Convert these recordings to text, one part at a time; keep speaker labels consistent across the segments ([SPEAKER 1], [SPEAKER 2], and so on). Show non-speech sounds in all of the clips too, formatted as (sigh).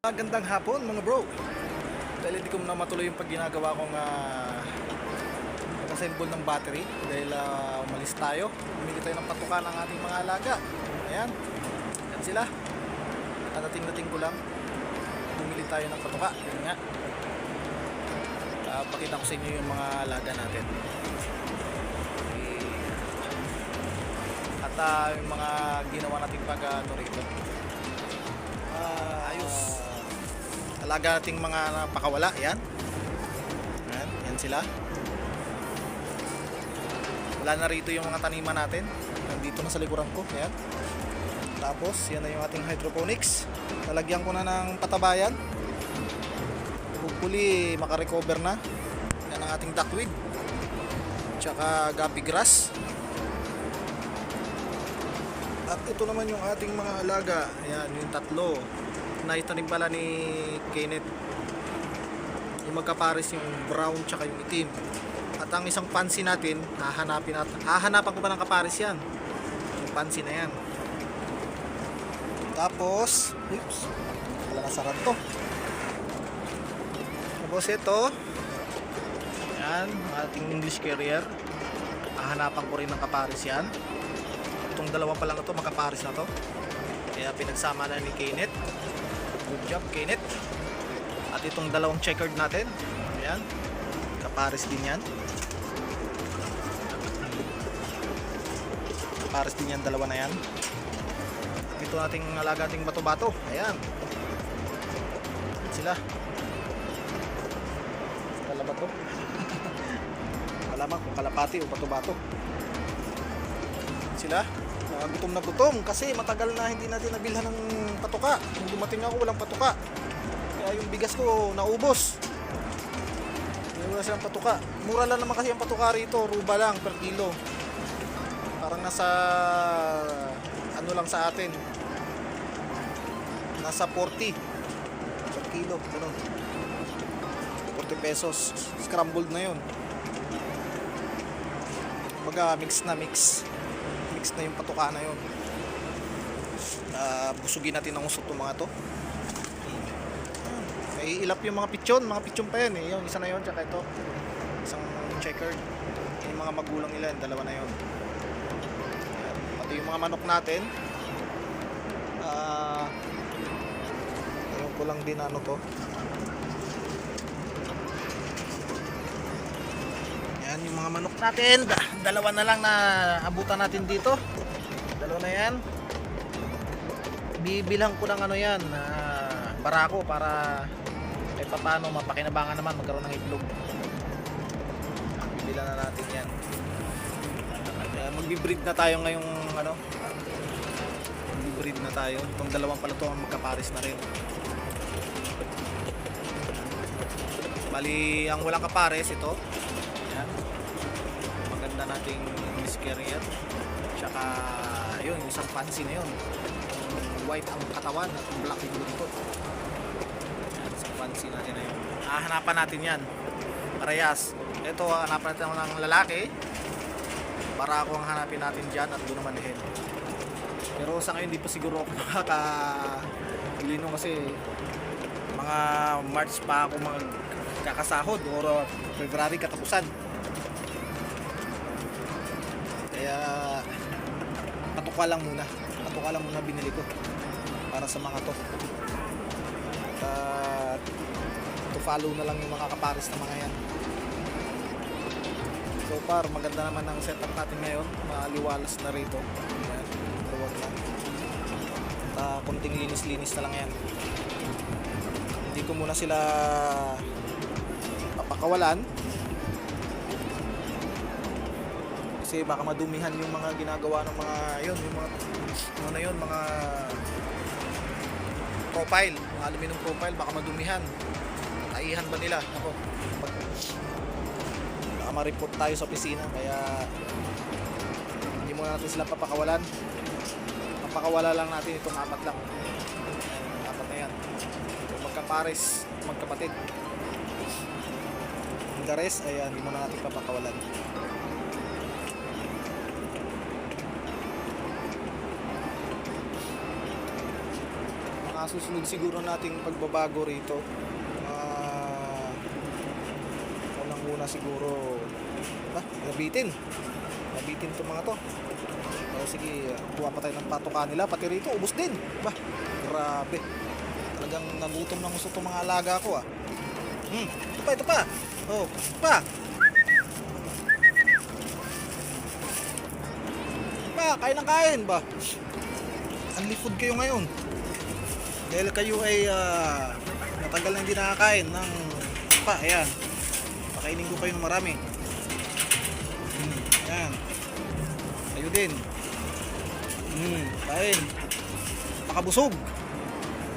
[SPEAKER 1] Magandang hapon mga bro. Dahil hindi ko na matuloy yung pag ginagawa kong uh, assemble ng battery dahil ah, umalis tayo. Bumili tayo ng patuka ng ating mga alaga. Ayan. Yan sila. Kadating-dating ko lang. Bumili tayo ng patuka. Yan nga. Ah, pakita ko sa inyo yung mga alaga natin. At ah, yung mga ginawa nating pag ano rito. Alaga nating mga napakawala, yan. Yan, yan sila. Wala na rito yung mga taniman natin. Nandito na sa likuran ko, yan. Tapos, yan na yung ating hydroponics. Lalagyan ko na ng patabayan. Hopefully, makarecover na. Yan ang ating duckweed. Tsaka gabi grass. At ito naman yung ating mga alaga. Ayan, yung tatlo. Na itanim pala ni Kenneth. Yung magkapares yung brown tsaka yung itim. At ang isang pansi natin, hahanapin at hahanapan ko pa ng kapares yan. Yung pansi na yan. Tapos, oops, wala nasaran to. Tapos ito, yan, ating English carrier. Hahanapan ko rin ng kapares yan itong dalawa pa lang ito makapares na to kaya pinagsama na ni Kenneth good job Kenneth. At itong dalawang checkered natin. Ayan. Kapares din yan. Kapares din yan dalawa na yan. At ito nating alaga ating bato-bato. Ayan. Sila. Kala to. (laughs) Malaman kung kalapati o bato-bato sila. Uh, gutom na gutom kasi matagal na hindi natin nabilhan ng patuka. Nung dumating ako walang patuka. Kaya yung bigas ko naubos. Wala silang patuka. Mura lang naman kasi ang patuka rito ruba lang per kilo. Parang nasa ano lang sa atin. Nasa 40 per kilo ganun. 40 pesos. Scrambled na yun. Baga mix na mix mix na yung patuka na yun. Uh, busugin natin ng usok itong mga to. May ilap yung mga pichon. Mga pichon pa yan eh. Yung isa na yun. Tsaka ito. Isang checkered yung mga magulang nila yung dalawa na yun. Pati yung mga manok natin. Uh, ko lang din ano to Yan yung mga manok natin. Da- dalawa na lang na abutan natin dito. Dalawa na yan. Bibilang ko ng ano yan, na barako para kahit pa paano mapakinabangan naman magkaroon ng itlog. Bibilan na natin yan. Kaya magbi-breed na tayo ngayong ano. Magbi-breed na tayo. Itong dalawang pala to ang magkapares na rin. Bali, ang walang kapares ito. Maganda nating English carrier. Tsaka, yun, yung isang fancy na yun. White ang katawan at black yung buntot. Ayan, isang fancy natin na yun. Hahanapan natin yan. Parehas. Ito, hanapan natin ng lalaki. Para ako ang hanapin natin dyan at doon naman din. Pero sa ngayon, hindi pa siguro ako (laughs) makaka-lino kasi mga March pa ako mag kakasahod or February katapusan. Kaya patuka lang muna. Patuka lang muna binili ko para sa mga to. At to follow na lang yung mga kapares na mga yan. So far, maganda naman ang setup natin ngayon. Maliwalas na rito. Ayan, maluwag na. At ah, kunting linis-linis na lang yan. Hindi ko muna sila papakawalan kasi baka madumihan yung mga ginagawa ng mga yun yung mga ano yun mga profile. Mga aluminum profile baka madumihan. Naihan ba nila? Ako. Pag, baka ma-report tayo sa opisina kaya hindi muna natin sila papakawalan. Papakawala lang natin itong apat lang. Ayan, apat na yan. Magkapares magkapatid. The rest ay hindi mo na natin papakawalan susunod siguro nating pagbabago rito. Ah, unang una siguro, ba, nabitin. Nabitin to mga to. O sige, kuha pa tayo ng patoka nila, pati rito, ubos din. Ba, grabe. Talagang nagutom ng gusto itong mga alaga ko ah. Hmm, ito pa, ito pa. Oh, pa. Pa, kain ng kain ba? Unli food kayo ngayon. Dahil kayo ay ah, matagal na hindi nakakain ng pa, ayan. Pakainin ko kayo ng marami. Hmm, ayan. Kayo din. Hmm, kain. Pakabusog.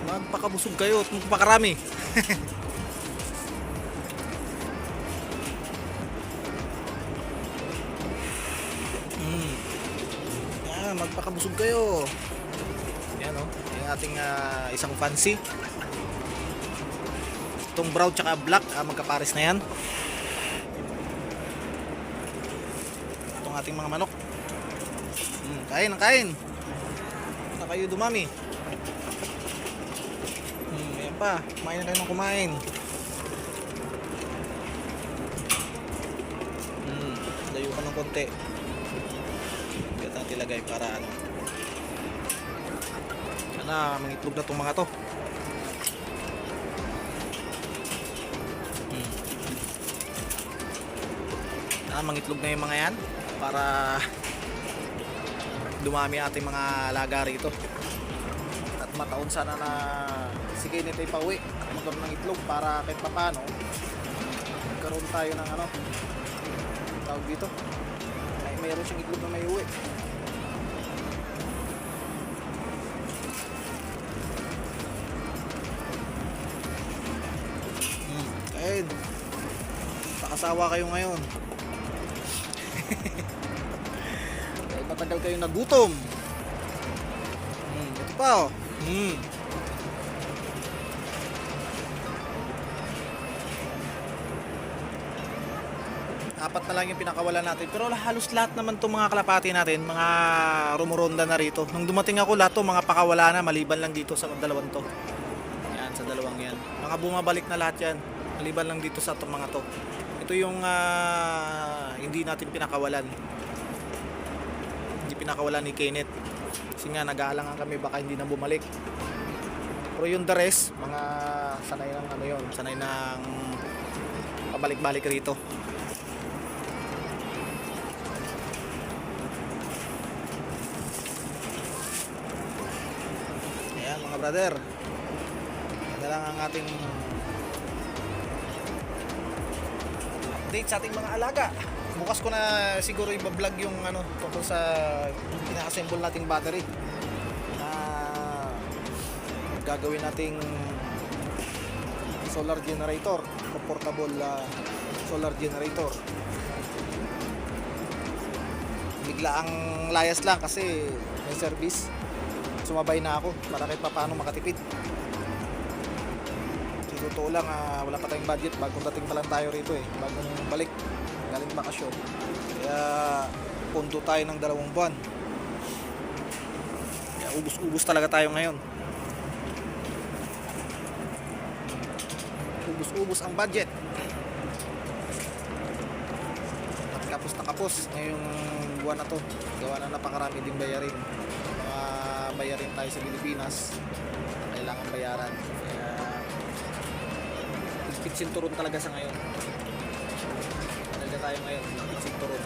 [SPEAKER 1] Magpakabusog kayo at magpakarami. (laughs) Hmm. Yan, magpakabusog kayo. Ating ah, isang fancy. Itong brown tsaka black, ah, magkapares na yan. Itong ating mga manok. Hmm, kain, ang kain. Na kayo dumami. Hmm, ayan pa, kumain na kayo ng kumain. Hmm, layo ka ng konti. Kaya natin ilagay para ano. Sana mga itlog na itong mga to. Hmm. Sana mangitlog na yung mga yan para dumami ating mga alaga rito. At mataon sana na sige nito ipauwi. Magkaroon ng itlog para kahit papano magkaroon tayo ng ano tawag dito ay mayroon siyang itlog na may uwi pakasawa kayo ngayon. (laughs) Dahil matagal kayong nagutom. Hmm. ito pa oh. Hmm. apat na lang yung pinakawala natin. Pero halos lahat naman itong mga kalapati natin mga rumuronda na rito. Nung dumating ako lahat to mga pakawala na maliban lang dito sa dalawang to. Yan sa dalawang yan. Mga bumabalik na lahat yan maliban lang dito sa itong mga to ito yung ah, hindi natin pinakawalan. Hindi pinakawalan ni Kenneth. Kasi nga nag-aalangan kami baka hindi na bumalik. Pero yung the rest mga sanay ng ano yun sanay ng pabalik-balik rito. Ayan mga brother. Ito lang ang ating update sa ating mga alaga. Bukas ko na siguro i-vlog yung ano tungkol sa pinaka-assemble nating battery. Na gagawin nating solar generator, portable ah, solar generator. Bigla ang layas lang kasi may service sumabay na ako para kahit paano makatipid. Totoo lang, ah, wala pa tayong budget. Bagong dating pa lang tayo rito eh. Bagong balik. Galing bakasyon. Kaya pundo tayo ng dalawang buwan. Kaya ubus-ubus talaga tayo ngayon. Ubus-ubus ang budget. At kapos na kapos ngayong buwan na to. Gawa na napakarami din bayarin mga bayarin tayo sa Pilipinas kailangan bayaran sinturon talaga sa ngayon. Talaga tayo ngayon sinturon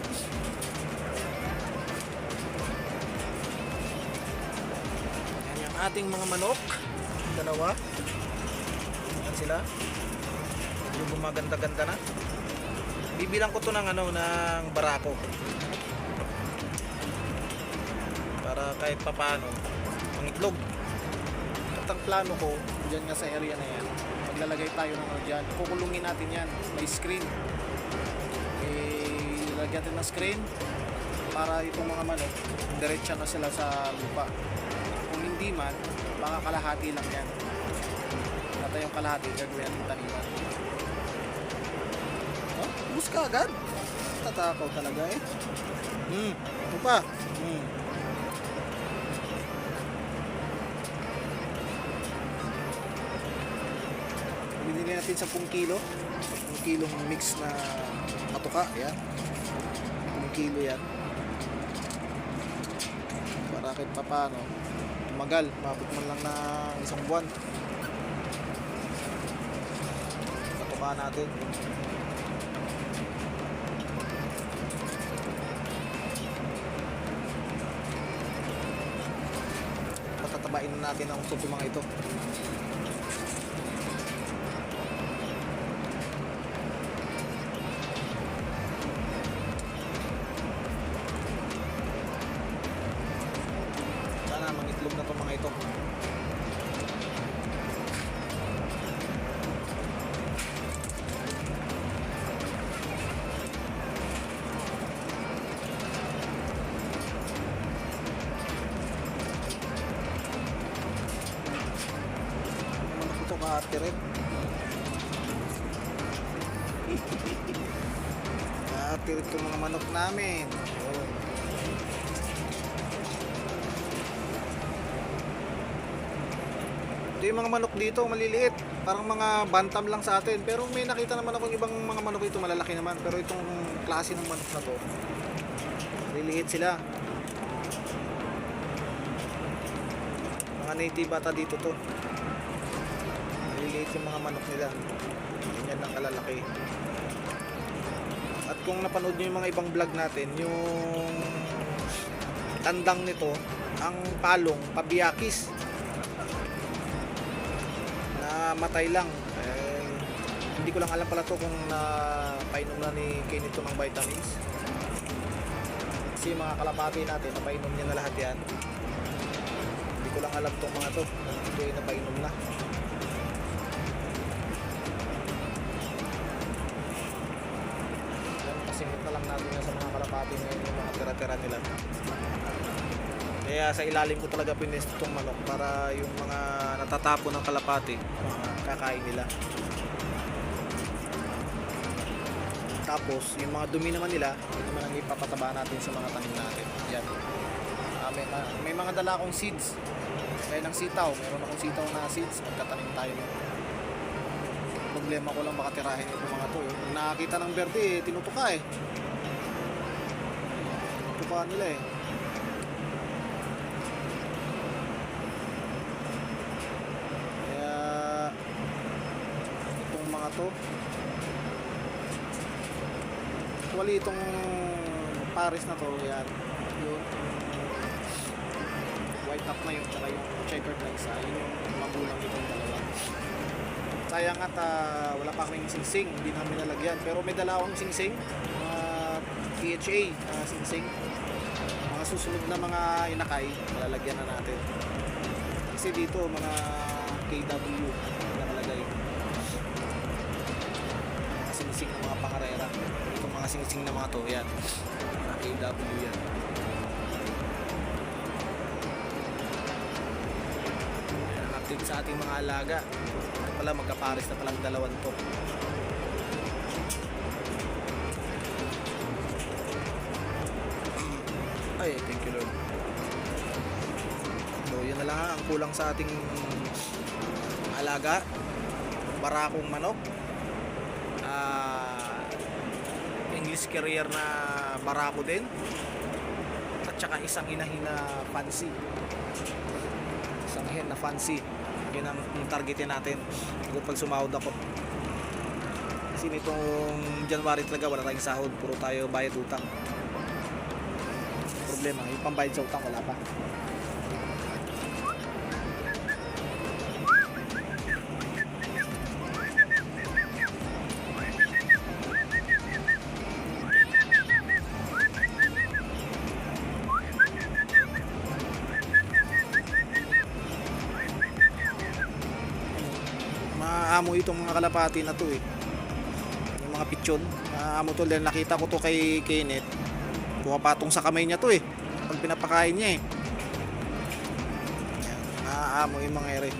[SPEAKER 1] yan yung ating mga manok. Dalawa. Yan sila. Medyo gumaganda-ganda na. Bibilang ko to ng ano ng barako. Para kahit papano mangitlog at ang plano ko dyan nga sa area na yan maglalagay tayo ng ano dyan. Kukulungin natin yan. May screen. Eh lagyan natin ng screen para itong mga manok diretsa na sila sa lupa. Kung hindi man baka kalahati lang yan. At yung kalahati gagawin natin taniman. Oh, ubus ka agad. Tatakaw talaga eh. Hmm, ito pa binili natin 10 kilo. 10 kilong mix na katuka. Yan. 10 kilo yan. Para kahit pa paano, tumagal. Mabot man lang ng isang buwan. Katuka natin. Patatabain na natin ang supi mga ito. Kahati rin itong mga manok namin. Oh. Ito yung mga manok dito, maliliit. Parang mga bantam lang sa atin. Pero may nakita naman akong ibang mga manok dito, malalaki naman. Pero itong klase ng manok na to, maliliit sila. Mga native bata dito to. Maliliit yung mga manok nila. Ganyan lang kalalaki. At kung napanood nyo yung mga ibang vlog natin, yung tandang nito, ang palong, pabiyakis na matay lang. Eh, hindi ko lang alam pala to kung na painom na ni Kenny to ng vitamins. Kasi mga kalapati natin, napainom niya na lahat yan. Hindi ko lang alam tong mga to. Ito ay napainom na. Ngayon yung mga tira-tira nila. Kaya sa ilalim ko talaga pinesto itong manok para yung mga natatapon ng kalapati, kakain nila. Tapos, yung mga dumi naman nila, yun naman ang ipapataba natin sa mga tanim natin. Yan. Ah, may, ma- may mga dala akong seeds. Kaya ng sitaw, meron akong sitaw na seeds. Magtatanim tayo. Problema ko lang makatirahin yung mga to. Kung nakakita ng berde, eh, tinutuka eh. Tinutuka nila eh. Kaya itong mga to wali itong Paris na to yan. Yung white top na yun tsaka yung checkered na isa yun yung magulang itong dalawa. Sayang at ah, wala pa kaming singsing hindi namin nalagyan. Pero may dala akong singsing mga PHA na singsing susunod na mga inakay lalagyan na natin. Kasi dito mga KW nakalagay mga singsing ng mga pangarera. Itong mga singsing na mga to yan. Mga KW yan. Yan sa ating mga alaga. Ito pala magkapares na palang dalawan to kulang sa ating alaga. Barakong manok. Ah, English carrier na barako din. At saka isang inahin na fancy. Isang hen na fancy. Yun ang, targetin natin. Pag sumahod ako. Kasi nitong January talaga wala tayong sahod. Puro tayo bayad utang. Problema, yung pambayad sa utang wala pa. Itong mga kalapati na to eh. Yung mga pichon. Maamo to dahil nakita ko to kay Kenneth. Pumapatong sa kamay niya to eh. Pag pinapakain niya eh. Yan. Maamo yung mga ere.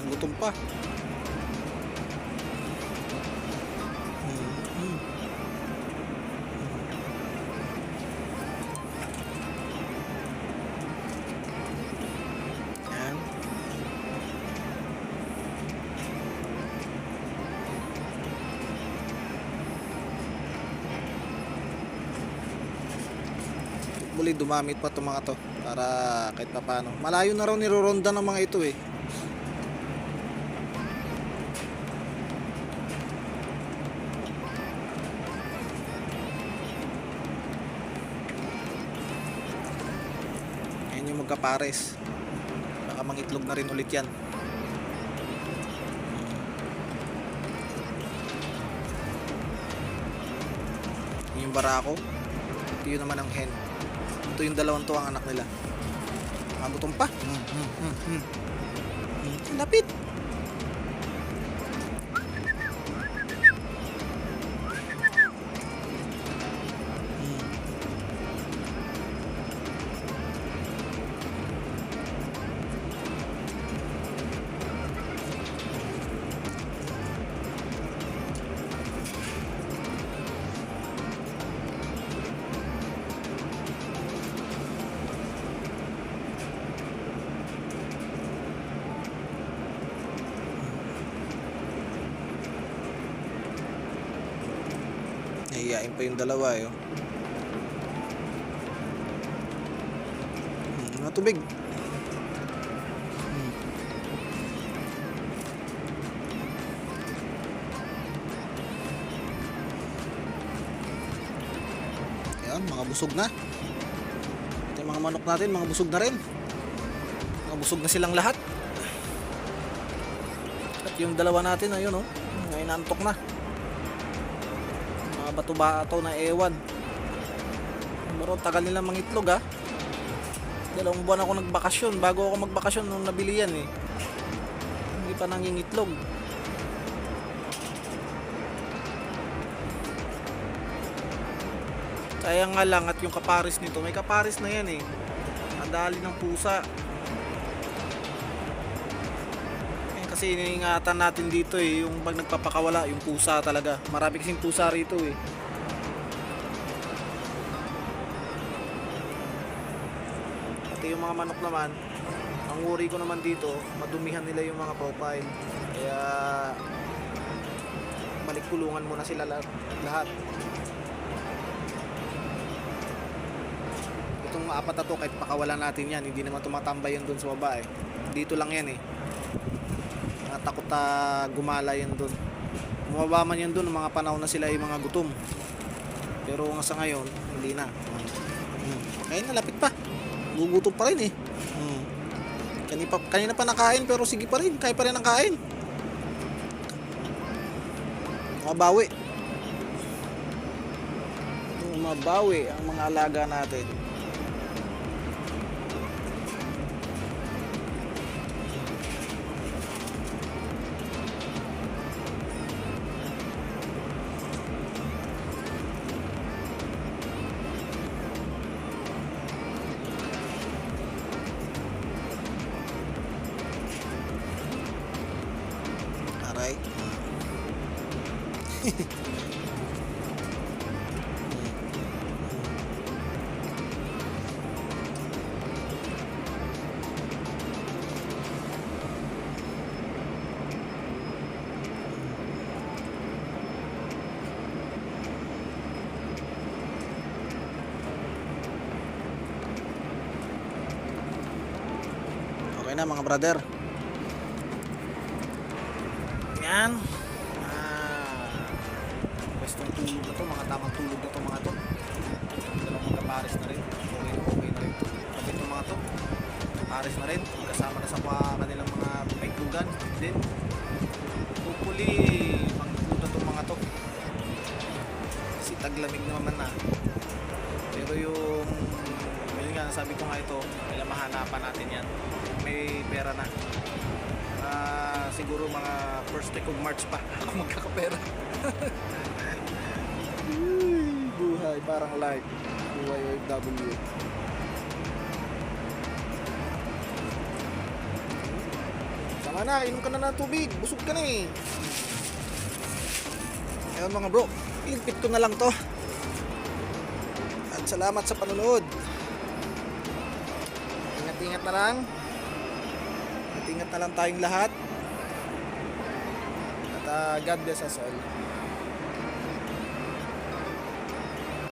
[SPEAKER 1] Ang gutom pa. Hopefully dumamit pa itong mga to para kahit pa paano. Malayo na raw niroronda ng mga ito eh. Ayan yung magkapares. Baka mangitlog na rin ulit yan. Yun yung barako. Ito yun naman ang hen. Ito yung dalawang to ang anak nila. Mabutong pa. Hmm, hmm, hmm. Hmm, Lapit. Nahiyain pa yung dalawa eh. oh. Hmm, mga tubig. Hmm. Ayan, mga busog na. Ito mga manok natin, mga busog na rin. Mga busog na silang lahat. At yung dalawa natin, ayun oh. Ngayon antok na bato-bato na ewan pero tagal nila mangitlog ha? Dalawang buwan ako nagbakasyon. Bago ako magbakasyon nung nabili yan eh. Hindi pa nangingitlog. Sayang nga lang at yung kaparis nito may kaparis na yan eh. Ang dali ng pusa kasi iniingatan natin dito eh yung pag nagpapakawala yung pusa talaga marami kasing pusa rito eh Pati yung mga manok naman, ang worry ko naman dito, madumihan nila yung mga profile. Kaya balik kulungan muna sila lahat. Itong apat na to, kahit pakawalan natin yan, hindi naman tumatambay yan dun sa baba eh. Dito lang yan eh. Takot na gumala yan dun. Bumaba man yan ng mga panahon na sila ay mga gutom. Pero nga sa ngayon, hindi na. Hmm. Ngayon, nalapit pa gugutom pa rin eh. Hmm. Kanina pa, kanina pa nakain pero sige pa rin. Kaya pa rin ang kain. Mabawi. Mabawi ang mga alaga natin. Okay na mga brother. Yan. Ah, pwestong tulog na to, mga tamang tulog na to mga to. Dalawang kapares na rin. Okay na okay na rin. Kapit ng mga to. Pares na rin. Kasama na sa mga kanilang mga paiklugan din. Siguro mga first week of March pa ako magkakapera. (laughs) Buhay, parang life. Buhay OFW. Sama na, inom ka na ng tubig. Busog ka na eh. Ayun mga bro, ilpit ko na lang to. At salamat sa panonood. Ingat-ingat na lang. Ingat-ingat na lang tayong lahat. Ah, God bless us all.